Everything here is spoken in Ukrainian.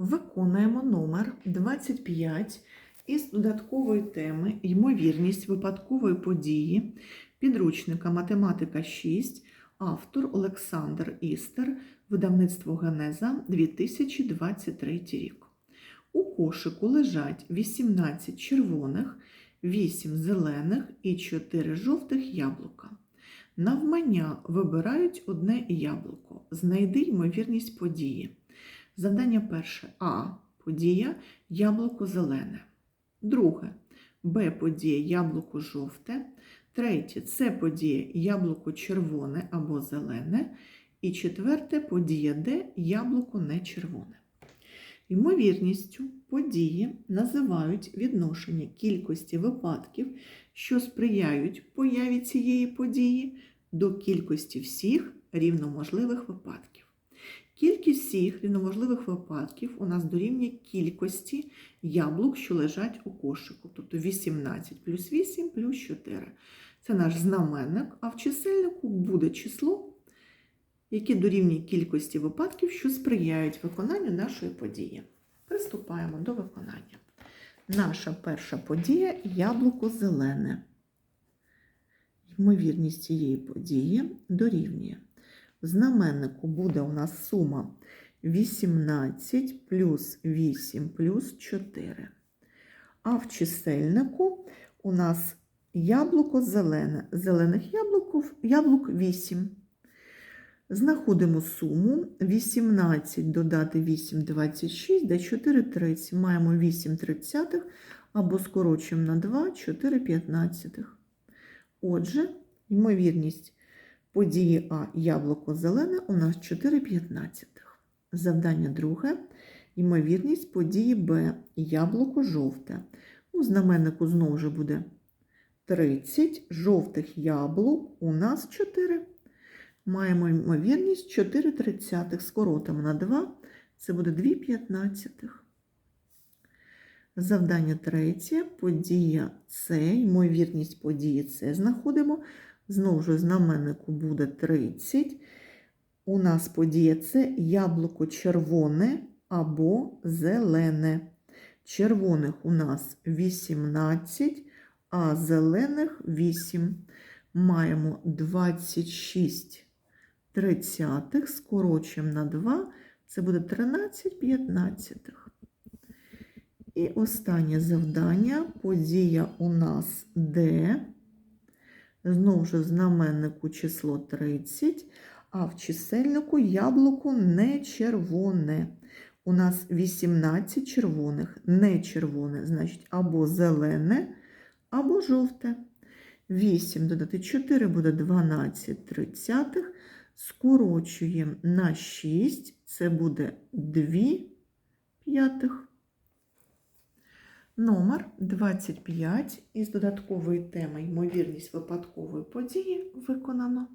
Виконуємо номер 25 із додаткової теми Ймовірність випадкової події підручника Математика 6, автор Олександр Істер, видавництво Генеза 2023 рік. У кошику лежать 18 червоних, 8 зелених і 4 жовтих яблука. Навмання вибирають одне яблуко. Знайди ймовірність події. Завдання перше А. Подія яблуко зелене. Друге Б. Подія яблуко жовте. Третє С. Подія яблуко червоне або зелене. І четверте подія Д. Яблуко не червоне. Ймовірністю події називають відношення кількості випадків, що сприяють появі цієї події, до кількості всіх рівноможливих випадків. Кількість всіх рівноможливих випадків у нас дорівнює кількості яблук, що лежать у кошику, тобто 18 плюс 8 плюс 4. Це наш знаменник, а в чисельнику буде число, яке дорівнює кількості випадків, що сприяють виконанню нашої події. Приступаємо до виконання. Наша перша подія яблуко зелене. Ймовірність цієї події дорівнює. В знаменнику буде у нас сума 18 плюс 8 плюс 4. А в чисельнику у нас яблуко зелене. Зелених яблук, яблук 8. Знаходимо суму 18 додати 8 26, де 4 30. Маємо 8 тридцятих або скорочуємо на 2 4 п'ятнадцятих. Отже, ймовірність події А яблуко зелене у нас 4 п'ятнадцятих. Завдання друге. Ймовірність події Б яблуко жовте. У знаменнику знову ж буде 30 жовтих яблук у нас 4. Маємо ймовірність 4 тридцятих. Скоротимо на 2, це буде 2 п'ятнадцятих. Завдання третє. Подія С, ймовірність події С знаходимо. Знову ж знаменнику буде 30. У нас подія С яблуко червоне або зелене. Червоних у нас 18, а зелених 8. Маємо 26 тридцятих, скорочуємо на 2, це буде 13 п'ятнадцятих. І останнє завдання, подія у нас Д. Знову ж знаменнику число 30, а в чисельнику яблуко не червоне. У нас 18 червоних, не червоне, значить або зелене, або жовте. 8 додати 4 буде 12 тридцятих. Скорочуємо на 6, це буде 2 п'ятих. Номер 25 із додаткової теми ймовірність випадкової події виконано.